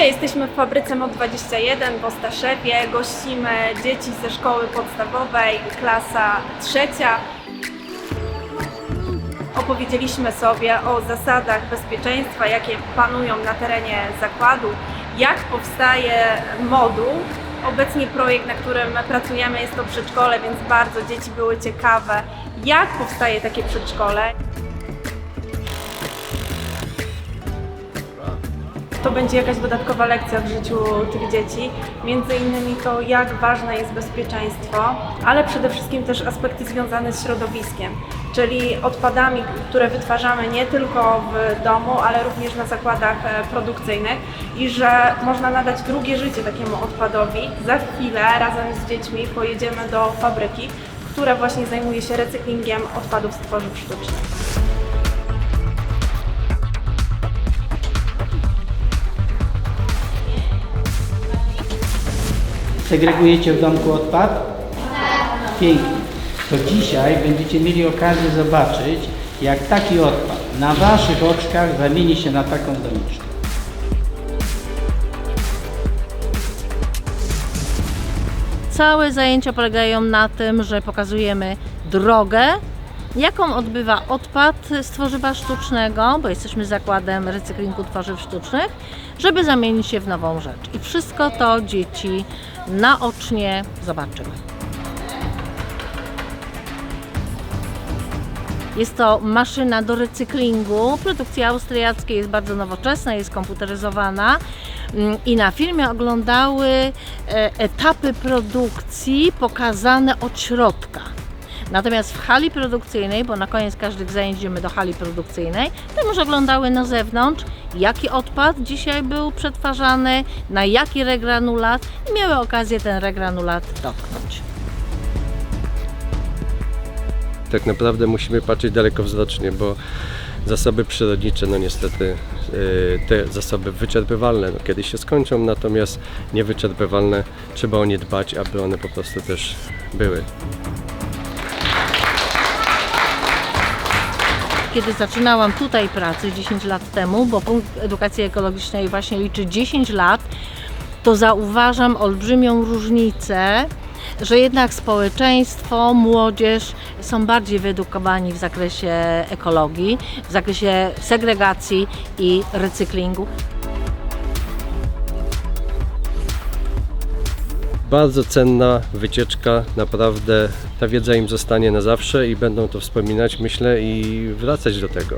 Dzisiaj jesteśmy w fabryce MOD21 w Ostaszewie. Gościmy dzieci ze szkoły podstawowej, klasa trzecia. Opowiedzieliśmy sobie o zasadach bezpieczeństwa, jakie panują na terenie zakładu, jak powstaje moduł. Obecnie projekt, na którym pracujemy, jest to przedszkole, więc bardzo dzieci były ciekawe, jak powstaje takie przedszkole. To będzie jakaś dodatkowa lekcja w życiu tych dzieci. Między innymi to, jak ważne jest bezpieczeństwo, ale przede wszystkim też aspekty związane z środowiskiem, czyli odpadami, które wytwarzamy nie tylko w domu, ale również na zakładach e, produkcyjnych i że można nadać drugie życie takiemu odpadowi. Za chwilę razem z dziećmi pojedziemy do fabryki, która właśnie zajmuje się recyklingiem odpadów z tworzyw sztucznych. Segregujecie w domku odpad? Tak. Pięknie. To dzisiaj będziecie mieli okazję zobaczyć, jak taki odpad na waszych oczkach zamieni się na taką doniczkę. Całe zajęcia polegają na tym, że pokazujemy drogę, jaką odbywa odpad z tworzywa sztucznego, bo jesteśmy zakładem recyklingu tworzyw sztucznych, żeby zamienić się w nową rzecz. I wszystko to dzieci naocznie zobaczyły. Jest to maszyna do recyklingu. Produkcja austriackiej jest bardzo nowoczesna, jest komputeryzowana Mm, i na filmie oglądały e, etapy produkcji pokazane od środka. Natomiast w hali produkcyjnej, bo na koniec każdych zajęć idziemy do hali produkcyjnej, tam już oglądały na zewnątrz, jaki odpad dzisiaj był przetwarzany, na jaki regranulat i miały okazję ten regranulat dotknąć. tak naprawdę musimy patrzeć dalekowzrocznie, bo zasoby przyrodnicze, no niestety y, te zasoby wyczerpywalne no, kiedyś się skończą, natomiast niewyczerpywalne trzeba o nie dbać, aby one po prostu też były. Kiedy zaczynałam tutaj pracę 10 lat temu, bo punkt edukacji ekologicznej właśnie liczy 10 lat, to zauważam olbrzymią różnicę, że jednak społeczeństwo, młodzież są bardziej wyedukowani w zakresie ekologii, w zakresie segregacji i recyklingu. Bardzo cenna wycieczka, naprawdę ta wiedza im zostanie na zawsze i będą to wspominać, myślę, i wracać do tego.